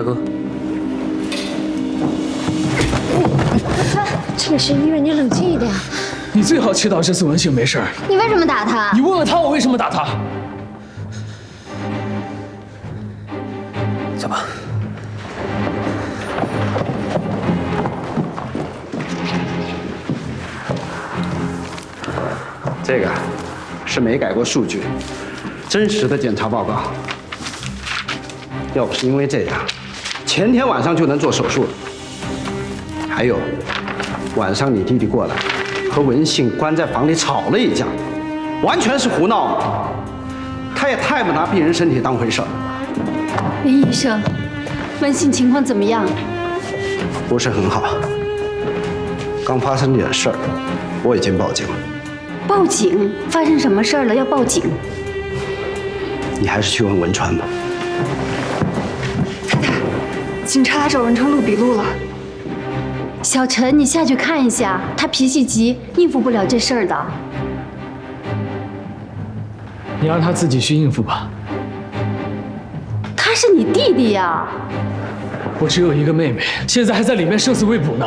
大哥，这里是医院，你冷静一点。你最好祈祷这次文兴没事儿。你为什么打他你？问问他，我为什么打他？走吧。这个是没改过数据，真实的检查报告。要不是因为这样，前天晚上就能做手术了。还有，晚上你弟弟过来和文信关在房里吵了一架，完全是胡闹嘛。他也太不拿病人身体当回事儿。林医生，文信情况怎么样？不是很好。刚发生点事儿，我已经报警了。报警？发生什么事儿了？要报警？你还是去问文川吧。警察来找文成录笔录了。小陈，你下去看一下，他脾气急，应付不了这事儿的。你让他自己去应付吧。他是你弟弟呀。我只有一个妹妹，现在还在里面生死未卜呢。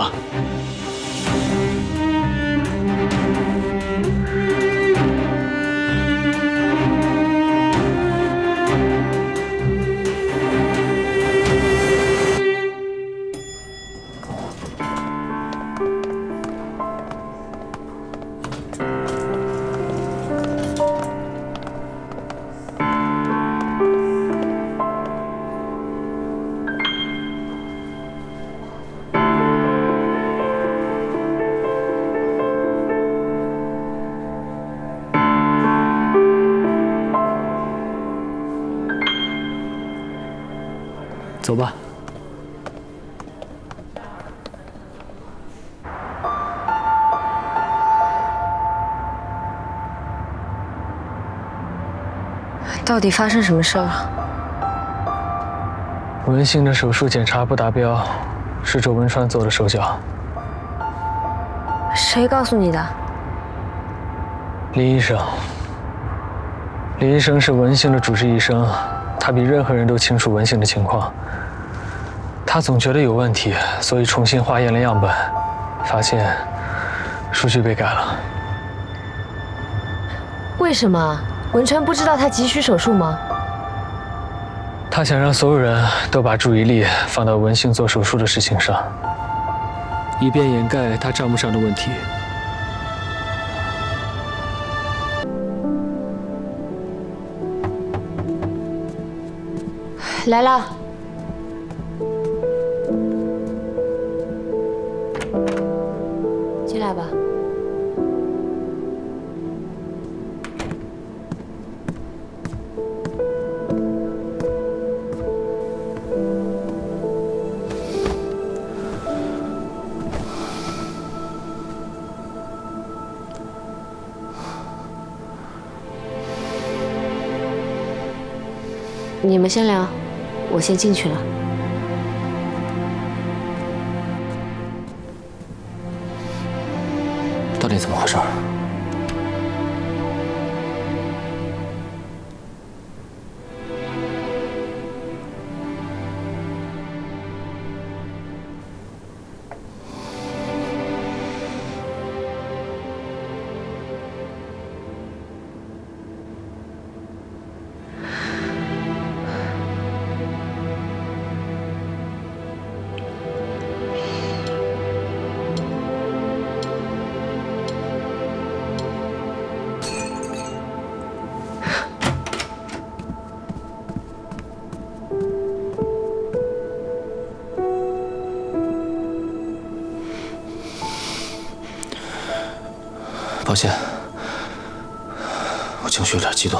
走吧。到底发生什么事了？文兴的手术检查不达标，是周文川做的手脚。谁告诉你的？李医生，李医生是文兴的主治医生，他比任何人都清楚文兴的情况。他总觉得有问题，所以重新化验了样本，发现数据被改了。为什么？文川不知道他急需手术吗？他想让所有人都把注意力放到文兴做手术的事情上，以便掩盖他账目上的问题。来了。进来吧。你们先聊，我先进去了。到底怎么回事？抱歉，我情绪有点激动。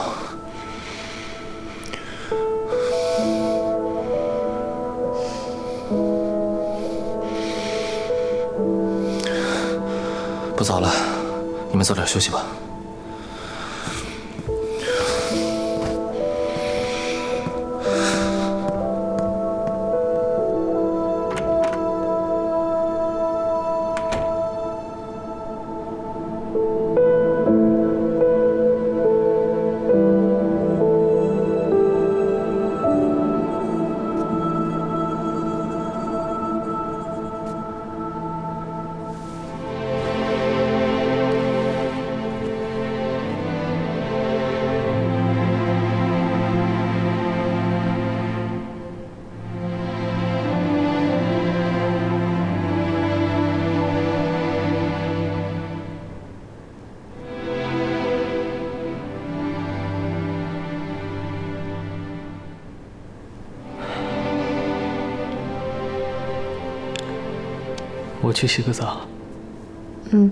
不早了，你们早点休息吧。我去洗个澡。嗯。